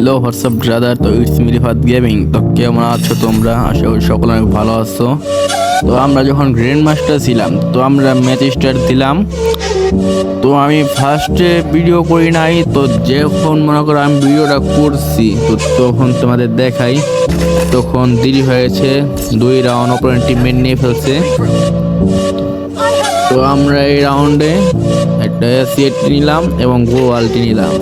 Hello WhatsApp brother? তো it's মিরিফাত gaming তো কেমন আছো তোমরা? আশা করি সকলে অনেক ভালো আছো। তো আমরা যখন গ্র্যান্ড মাস্টার ছিলাম, তো আমরা ম্যাচ স্টার্ট দিলাম। তো আমি ফার্স্টে ভিডিও করি নাই, তো যখন মনে করো আমি ভিডিওটা করছি, তো তখন তোমাদের দেখাই। তখন দেরি হয়েছে দুই রাউন্ড অপরেন্ট টিমমেট নিয়ে ফেলছে। তো আমরা এই রাউন্ডে একটা সিএট নিলাম এবং গোয়ালটি নিলাম।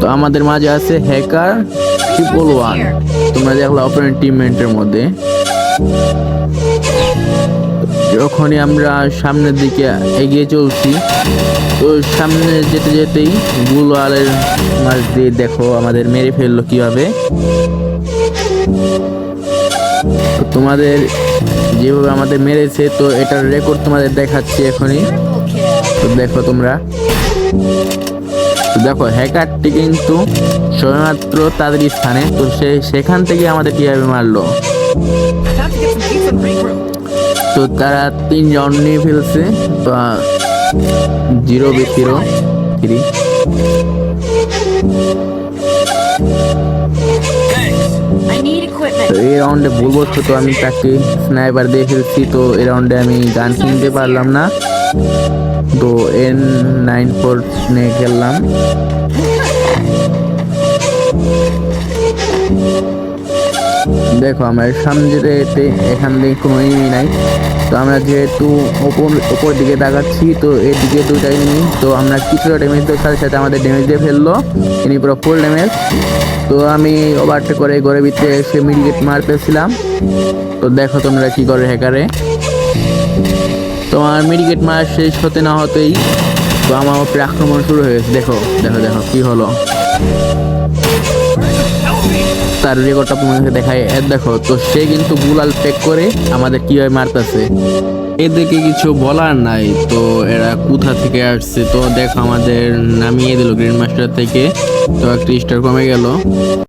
তো আমাদের মাঝে আছে হ্যাকার ট্রিপল ওয়ান তোমরা দেখল অপোনেন্ট টিমমেন্টের মধ্যে। যখনই আমরা সামনের দিকে এগিয়ে চলছি, তো সামনে যেতে যেতেই গুলওয়ালের মাঝ দিয়ে দেখো আমাদের মেরে ফেলল কীভাবে। তোমাদের যেভাবে আমাদের মেরেছে, তো এটার রেকর্ড তোমাদের দেখাচ্ছি এখনই। তো দেখো তোমরা। তো দেখো, হ্যাকারটি কিন্তু সবেমাত্র তাদের স্থানে, তো সে সেখান থেকে আমাদের কীভাবে মারলো. তো তারা তিন রাউন্ড নিয়ে ফেলছে, তো জিরো বি জিরো, থ্রি তো. এই রাউন্ডে বলব তো, আমি তাকে স্নাইপার দিয়ে ফেলছি, তো এই রাউন্ডে আমি গান কিনতে পারলাম না তো এন নাইন ফোর নিয়ে খেললাম। দেখো, আমরা সামনে যেতে এখান থেকে কোনো এনিমি নাই। তো আমরা যেহেতু ওপর ওপর দিকে তাকাচ্ছি, তো এদিকে দুইটা এনিমি তো আমরা কিছুটা ড্যামেজ দেওয়ার সাথে সাথে আমাদের ড্যামেজ দিয়ে ফেলল। এনি পুরো ফুল ড্যামেজ তো আমি ওভারটেক করে ঘরে ভিতরে এসে মিডিকেট মারতেছিলাম। তো দেখো তোমরা কি করে হ্যাকারে তোমার মেডিকেট মার শেষ হতে না হতেই তো আমার উপরে আক্রমণ শুরু হয়েছে দেখো দেখো দেখো কি হলো। তার রেকর্ডটা তোমাকে দেখায় দেখো, তো সে কিন্তু গুলাল পেক করে আমাদের কীভাবে মারতেছে। এদেরকে কিছু বলার নাই, তো এরা কোথা থেকে আসছে? তো দেখো, আমাদের নামিয়ে দিল গ্র্যান্ড মাস্টার থেকে। তো একটা স্টার কমে গেল।